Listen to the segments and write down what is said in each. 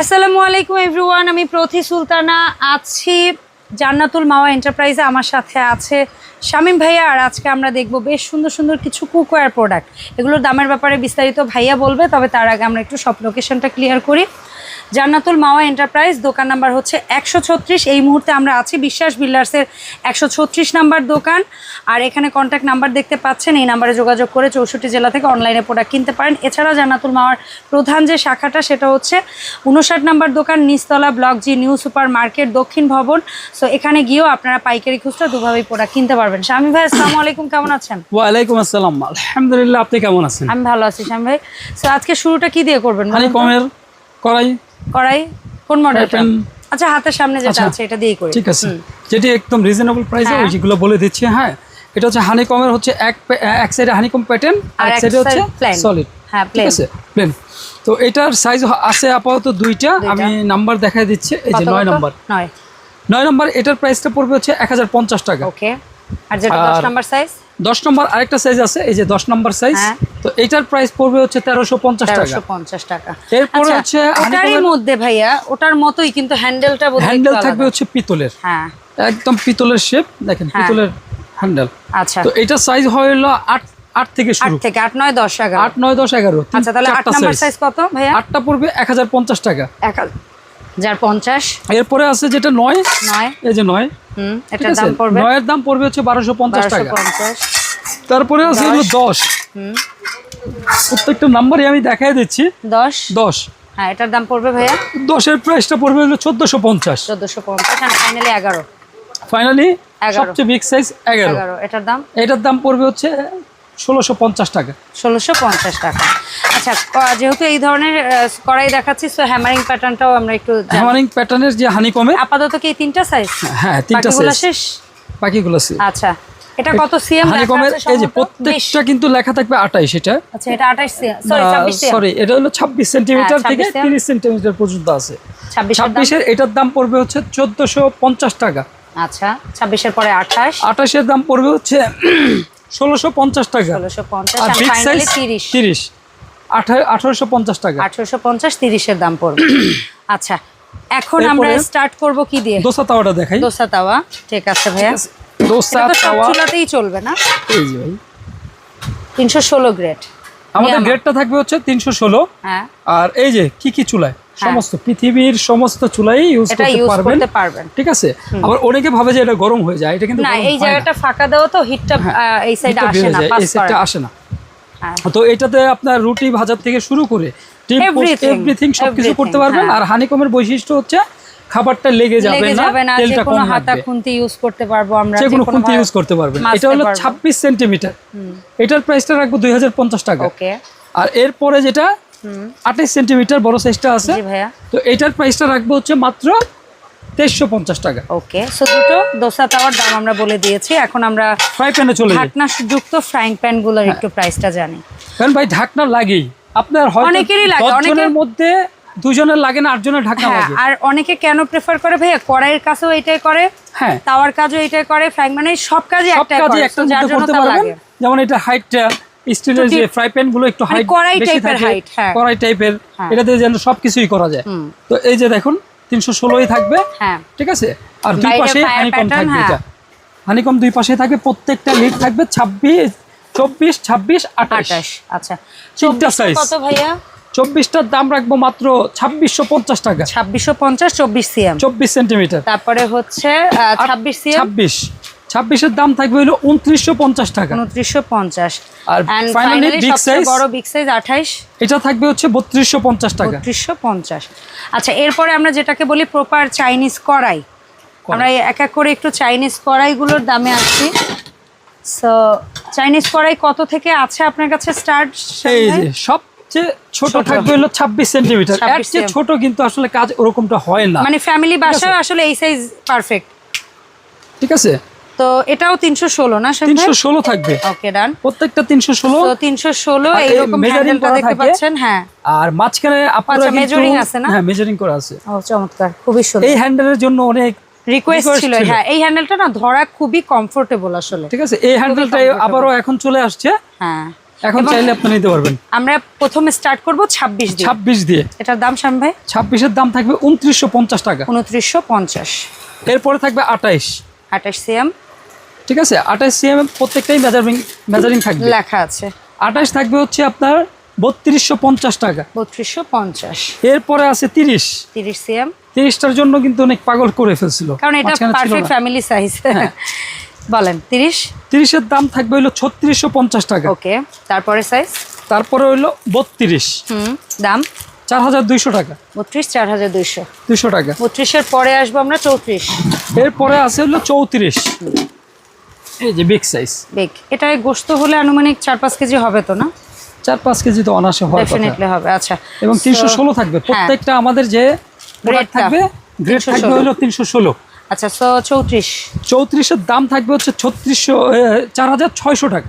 আসসালামু আলাইকুম এভরিওয়ান আমি প্রথি সুলতানা আছি জান্নাতুল মাওয়া এন্টারপ্রাইজে। আমার সাথে আছে শামীম ভাইয়া, আর আজকে আমরা দেখব বেশ সুন্দর সুন্দর কিছু কুকওয়্যার প্রোডাক্ট। এগুলোর দামের ব্যাপারে বিস্তারিত ভাইয়া বলবে, তবে তার আগে আমরা একটু সব লোকেশনটা ক্লিয়ার করি। জান্নাতুল মাওয়া এন্টারপ্রাইজ দোকান নাম্বার হচ্ছে একশো ছত্রিশ। এই মুহূর্তে আমরা আছি বিশ্বাস বিল্ডার্সের একশো ছত্রিশ নাম্বার দোকান। আর এখানে কন্ট্যাক্ট নাম্বার দেখতে পাচ্ছেন এই নাম্বারে যোগাযোগ করে চৌষট্টি জেলা থেকে অনলাইনে প্রোডাক্ট কিনতে পারেন। এছাড়া জান্নাতুল মাওয়ার প্রধান যে শাখাটা সেটা হচ্ছে উনষাট নাম্বার দোকান নিচতলা block G new super market দক্ষিণ ভবন। সো এখানে গিয়েও আপনারা পাইকারি খুচরা দুভাবেই প্রোডাক্ট কিনতে পারবেন। স্বামী ভাই আসসালামু আলাইকুম কেমন আছেন? ওয়ালাইকুম আসসালাম। আলহামদুলিল্লাহ আপনি কেমন আছেন? আমি ভালো আছি স্বামী ভাই। সো আজকে শুরুটা কি দিয়ে করবেন হানি করাই কড়াই? কোন মডেলটা আচ্ছা হাতের সামনে যেটা আচ্ছা। আছে এটা দিয়েই করি। ঠিক আছে। যেটি একদম রিজনেবল প্রাইসে। ওই যেগুলো বলে দিচ্ছি হ্যাঁ? এটা হচ্ছে হানি কমের হচ্ছে এক এক সাইডে হানিকম প্যাটার্ন আর এক সাইডে হচ্ছে সলিড হ্যাঁ, ঠিক আছে? প্লেন তো এটার সাইজ আছে আপাতত দুইটা। আমি নাম্বার দেখাই দিচ্ছি। এই যে নয়? নাম্বার নয়। নয় নাম্বার এটার প্রাইসটা পড়বে হচ্ছে এক হাজার পঞ্চাশ টাকা। ওকে আর পড়বে হচ্ছে 1350 টাকা। টাকা। হ্যান্ডেলটা হ্যান্ডেল থাকবে হচ্ছে পিতলের। হ্যাঁ। একদম পিতলের শেপ দেখেন পিতলের হ্যান্ডেল আচ্ছা। তো এটা সাইজ হলো 8 8 থেকে শুরু। থেকে 8 9 10 11 8 9 10 আচ্ছা তাহলে 8 নাম্বার সাইজ কত ভাইয়া? 8টা পড়বে 1050 টাকা। যার পঞ্চাশ। এরপরে আছে যেটা নয় নয়। এই যে নয়। হুম দাম পড়বে? নয়ের দাম পড়বে হচ্ছে বারোশো পঞ্চাশ টাকা। তারপরে আছে এগুলো দশ। হুম। প্রত্যেকটা নাম্বারই আমি দেখাই দিচ্ছি। দশ? দশ। হ্যাঁ এটার দাম পড়বে ভাইয়া? দশের প্রাইসটা পড়বে হলো চোদ্দশো পঞ্চাশ। চোদ্দোশো পঞ্চাশ ফাইনালি এগারো। ফাইনালি সবচেয়ে বিগ সাইজ এগারো এটার দাম? এটার দাম পড়বে হচ্ছে ষোলোশো পঞ্চাশ টাকা। ষোলোশো পঞ্চাশ টাকা। আচ্ছা যেহেতু এই ধরনের কড়াই দেখাচ্ছি সো হ্যামারিং প্যাটার্নটাও আমরা একটু হ্যামারিং প্যাটার্নের যে হানি কমে আপাতত কি তিনটা সাইজ হ্যাঁ তিনটা সাইজ শেষ? বাকিগুলো আচ্ছা এটা কত সিএম হানি এই যে প্রত্যেকটা কিন্তু লেখা থাকবে আঠাইশ এটা। আচ্ছা এটা 28 সরি 26 সরি এটা হলো হ্যাঁ, থেকে 26 তিরিশ সেন্টিমিটার পর্যন্ত আছে। 26 এর ছাব্বিশের এটার দাম পড়বে হচ্ছে চোদ্দোশো পঞ্চাশ টাকা। আচ্ছা 26 এর পরে 28 আঠাশের দাম পড়বে হচ্ছে ষোলোশো পঞ্চাশ টাকা। 1650 আর বিগ সাইজ ফাইনালি 30 তিরিশ। আঠারোশো পঞ্চাশ টাকা। 1850 30 এর দাম পড়বে। আচ্ছা এখন আমরা স্টার্ট করব কি দিয়ে? দোসা তাওয়াটা দেখাই। দোসা তাওয়া ঠিক আছে ভাইয়া। দোসা তাওয়া। চুলাতেই চলবে না? এই যে ভাই। 316 গ্রেড আমাদের গ্রেডটা থাকবে হচ্ছে তিনশো ষোলো। হ্যাঁ। আর এই যে কি কি চুলায়? সমস্ত পৃথিবীর সমস্ত চুলাই ইউজ করতে পারবেন। ঠিক আছে? আবার অনেকে ভাবে যে এটা গরম হয়ে যায় এটা কিন্তু না এই জায়গাটা ফাঁকা দেওয়া তো হিটটা এই সাইডে আসে না এই সাইডটা। আসে না। হ্যাঁ। তো এটাতে আপনার রুটি ভাজার থেকে শুরু করে Everything, এভরিথিং সবকিছু করতে পারবেন। হ্যাঁ। আর হানিকমের বৈশিষ্ট্য হচ্ছে খাবারটা লেগে যাবে না তেলটা কোনো কম হাতা খুন্তি ইউজ করতে পারব আমরা যে কোনো খুন্তি ইউজ করতে পারবেন। এটা হলো পারব। ছাব্বিশ সেন্টিমিটার এটার প্রাইসটা রাখব দুই হাজার পঞ্চাশ টাকা। ওকে আর এরপরে যেটা আঠাইশ সেন্টিমিটার বড় সাইজটা আছে। তো এটার প্রাইসটা রাখব হচ্ছে মাত্র তেইশশো পঞ্চাশ টাকা। ওকে সো দুটো দোসা তাওয়ার দাম আমরা বলে দিয়েছি। এখন আমরা ফ্রাই প্যানে চলে ঢাকনা যুক্ত ফ্রাইং প্যানগুলোর হ্যাঁ। একটু প্রাইসটা জানি। কারণ ভাই ঢাকনা লাগেই। আপনার অনেকেরই লাগে, অনেকের- মধ্যে দুজনের লাগে না আটজনের ঢাকনা হ্যাঁ লাগে। আর অনেকে কেন প্রেফার করে ভাইয়া? কড়াইয়ের কাছেও এটাই করে হ্যাঁ। তাওয়ার কাজও এটাই করে ফ্রাইং মানে সব কাজে সব কাজে একটা করতে পারবেন। যেমন এটা হাইটটা স্টিলের যে ফ্রাই প্যানগুলো একটু মানে হাইট কড়াই type এর থাকে height, হ্যাঁ। কড়াই টাইপের হ্যাঁ। এটাতে যেন সবকিছুই করা যায়। তো এই যে দেখুন তিনশো ষোলোই থাকবে হ্যাঁ। ঠিক আছে? আর দুই পাশে fire হানিকম থাকবে হ্যাঁ। এটা হানিকম দুই পাশে থাকবে প্রত্যেকটা লিড থাকবে ছাব্বিশ চব্বিশ ছাব্বিশ আঠাশ। আঠাশ আচ্ছা। তিনটা 24 size। কত ভাইয়া? চব্বিশটার দাম রাখব মাত্র ছাব্বিশশো পঞ্চাশ টাকা। ছাব্বিশশো পঞ্চাশ চব্বিশ সিএম। চব্বিশ সেন্টিমিটার। তারপরে হচ্ছে ছাব্বিশ ছাব্বিশ। ছাব্বিশের দাম থাকবে হলো উনত্রিশশো পঞ্চাশ টাকা। উনত্রিশশো পঞ্চাশ। আর ফাইনালি সবচেয়ে size? বড় বিগ সাইজ আঠাইশ। এটা থাকবে হচ্ছে বত্রিশশো পঞ্চাশ টাকা। বত্রিশশো পঞ্চাশ। আচ্ছা এরপরে আমরা যেটাকে বলি প্রপার চাইনিজ কড়াই। আমরা এক এক করে একটু চাইনিজ কড়াইগুলোর দামে আসছি। সো চাইনিজ কড়াই কত থেকে আছে আপনার কাছে স্টার্ট এই যে সবচেয়ে ছোট। থাকবে হলো ছাব্বিশ সেন্টিমিটার। এর চেয়ে ছোট কিন্তু আসলে কাজ ওরকমটা হয় না। মানে ফ্যামিলি। বাসায় আসলে এই সাইজ পারফেক্ট ঠিক আছে? তো এটাও তিনশো ষোলো না তিনশো ষোলো থাকবে। ওকে ডান প্রত্যেকটা তিনশো ষোলো। তো তিনশো ষোলো এইরকম হ্যান্ডেলটা দেখতে পাচ্ছেন? হ্যাঁ। আর মাঝখানে আপনারা আচ্ছা, কিন্তু measuring আছে না? হ্যাঁ মেজারিং করা আছে। ও চমৎকার খুবই সুন্দর। এই হ্যান্ডেলের জন্য অনেক রিকোয়েস্ট ছিল। হ্যাঁ এই হ্যান্ডেলটা না ধরা খুবই কমফোর্টেবল আসলে। ঠিক আছে এই comfortable। আবারও এখন চলে আসছে। হ্যাঁ। এখন চাইলে আপনি নিতে পারবেন। আমরা প্রথমে স্টার্ট করব ছাব্বিশ দিয়ে। ছাব্বিশ দিয়ে। এটার দাম শাম ভাই? ছাব্বিশের দাম থাকবে উনত্রিশশো পঞ্চাশ টাকা। উনত্রিশশো পঞ্চাশ। এরপরে থাকবে আঠাইশ। আঠাশ সিএম। ঠিক আছে? আঠাইশ সিএম প্রত্যেকটাই মেজারিং মেজারিং থাকবে। লেখা আছে। আঠাইশ থাকবে হচ্ছে আপনার বত্রিশশো পঞ্চাশ টাকা। বত্রিশশো পঞ্চাশ। এরপরে আছে তিরিশ। তিরিশ সিএম তিরিশটার জন্য কিন্তু অনেক পাগল করে ফেলছিল। কারণ এটা পারফেক্ট ফ্যামিলি সাইজ বলেন তিরিশ? তিরিশের দাম থাকবে হলো ছত্রিশশো পঞ্চাশ টাকা। ওকে তারপরে সাইজ তারপরে হইল বত্রিশ। হুম দাম? চার হাজার দুইশো টাকা। বত্রিশ চার হাজার দুইশো। দুইশো টাকা। বত্রিশের পরে আসব আমরা চৌত্রিশ। এরপরে আছে হলো চৌত্রিশ। এই যে বিগ সাইজ বেগ এটা গোস্ত হলে আনুমানিক চার পাঁচ কেজি হবে তো না? চার পাঁচ কেজি তো অনাসে কথা। ডেফিনেটলি হবে আচ্ছা। এবং তিনশো So, ষোলো থাকবে। হ্যাঁ। প্রত্যেকটা আমাদের যে প্রোডাক্ট থাকবে গ্রেড 316 থাকবে হলো তিনশো ষোলো। আচ্ছা সো চৌত্রিশ। চৌত্রিশের দাম থাকবে হচ্ছে ছত্রিশশো চার হাজার ছয়শো টাকা।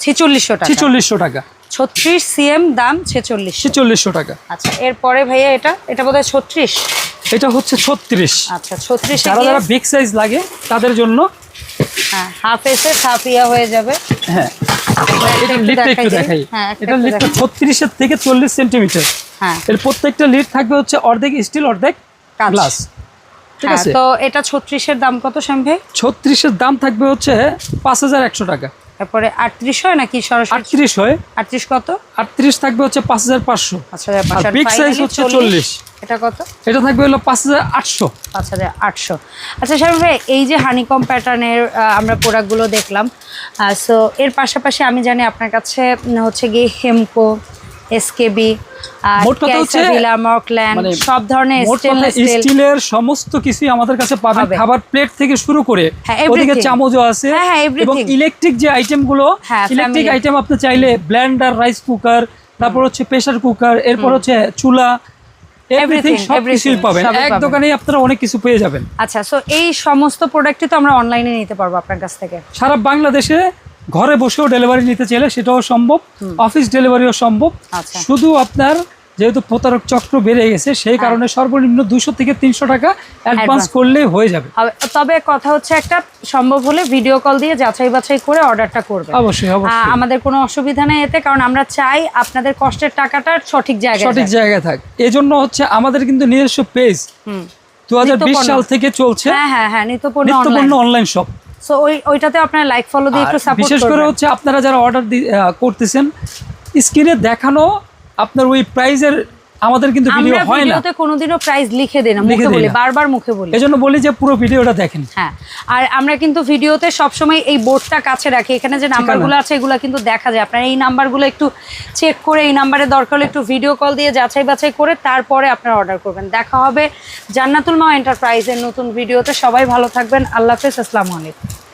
ছিচল্লিশশো টাকা। ছিচল্লিশশো টাকা। ছত্রিশ সিএম দাম ছেচল্লিশ ছেচল্লিশশো টাকা। আচ্ছা এরপরে ভাইয়া এটা? এটা বোধহয় ছত্রিশ। এটা হচ্ছে ছত্রিশ। আচ্ছা ছত্রিশ যারা যারা বিগ সাইজ লাগে তাদের জন্য হ্যাঁ হাফ এসে হাফ ইয়া হয়ে যাবে। হ্যাঁ এটা একটু দেখাই হ্যাঁ, এটা থেকে চল্লিশ সেন্টিমিটার হ্যাঁ। এর প্রত্যেকটা লিড থাকবে হচ্ছে অর্ধেক স্টিল অর্ধেক গ্লাস ঠিক হ্যাঁ, আছে? তো এটা দাম কত শ্যাম ভাই? ছত্রিশের দাম থাকবে হচ্ছে পাঁচ হাজার একশো টাকা। তারপরে আটত্রিশ হয় নাকি সরাসরি? আটত্রিশ হয়। আটত্রিশ কত? আটত্রিশ থাকবে হচ্ছে পাঁচ হাজার পাঁচশো। big size হচ্ছে 40 এটা কত? এটা থাকবে হলো পাঁচ হাজার আটশো। পাঁচ হাজার আটশো। আচ্ছা সাহেব ভাই এই যে হানিকম প্যাটার্নের আমরা প্রোডাক্টগুলো দেখলাম সো এর পাশাপাশি আমি জানি আপনার কাছে হচ্ছে গিয়ে হেমকো এসকেবি মানে সব ধরনের স্টিলের সমস্ত কিছুই আমাদের কাছে পাবেন খাবার প্লেট থেকে শুরু করে হ্যাঁ, ওদিকে চামচও আছে হ্যাঁ, হ্যাঁ। এবং ইলেকট্রিক যে আইটেমগুলো হ্যাঁ, ইলেকট্রিক আইটেম আপনি চাইলে ব্লেন্ডার রাইস কুকার তারপর হচ্ছে প্রেসার কুকার এরপর হচ্ছে চুলা এভরিথিং Everything, সব কিছুই everything, পাবেন। সবই এক পাবেন। আপনারা অনেক কিছু পেয়ে যাবেন। আচ্ছা সো এই সমস্ত প্রোডাক্টই তো আমরা অনলাইনে নিতে পারব আপনার কাছ থেকে। সারা বাংলাদেশে ঘরে বসেও ডেলিভারি নিতে চাইলে সেটাও সম্ভব অফিস ডেলিভারিও সম্ভব। আচ্ছা। শুধু আপনার যেহেতু প্রতারক চক্র বেড়ে গেছে সেই কারণে সর্বনিম্ন দুশো থেকে তিনশো টাকা অ্যাডভান্স। করলেই হয়ে যাবে। তবে কথা হচ্ছে একটা সম্ভব হলে ভিডিও কল দিয়ে যাচাই বাছাই করে অর্ডারটা করবে অবশ্যই অবশ্যই। আমাদের কোনো অসুবিধা নেই এতে কারণ আমরা চাই আপনাদের কষ্টের টাকাটা সঠিক জায়গায় সঠিক জায়গায় থাক। এজন্য হচ্ছে আমাদের কিন্তু নিজস্ব পেজ। দু। সাল থেকে চলছে। হ্যাঁ হ্যাঁ হ্যাঁ অনলাইন অনলাইন শপ সো ওই ওইটাতে আপনার লাইক ফলো দিয়ে একটু সাপোর্ট বিশেষ করে হচ্ছে আপনারা যারা অর্ডার করতেছেন স্ক্রিনে দেখানো আপনার ওই প্রাইজের আমাদের কিন্তু ভিডিও হয় না। ভিডিওতে কোনোদিনও প্রাইস লিখে দিই না মুখে বলি। বারবার মুখে বলি। এজন্য বলি যে পুরো ভিডিওটা দেখেন। হ্যাঁ আর আমরা কিন্তু ভিডিওতে সবসময় এই বোর্ডটা কাছে রাখি। এখানে যে নাম্বারগুলো আছে এগুলো কিন্তু দেখা যায়। আপনারা এই নাম্বারগুলো একটু চেক করে এই নাম্বারে দরকার হলে একটু ভিডিও কল দিয়ে যাচাই বাছাই করে তারপরে আপনারা অর্ডার করবেন। দেখা হবে জান্নাতুল মা এন্টারপ্রাইজের নতুন ভিডিওতে সবাই ভালো থাকবেন। আল্লাহ হাফেজ। আসসালামু আলাইকুম।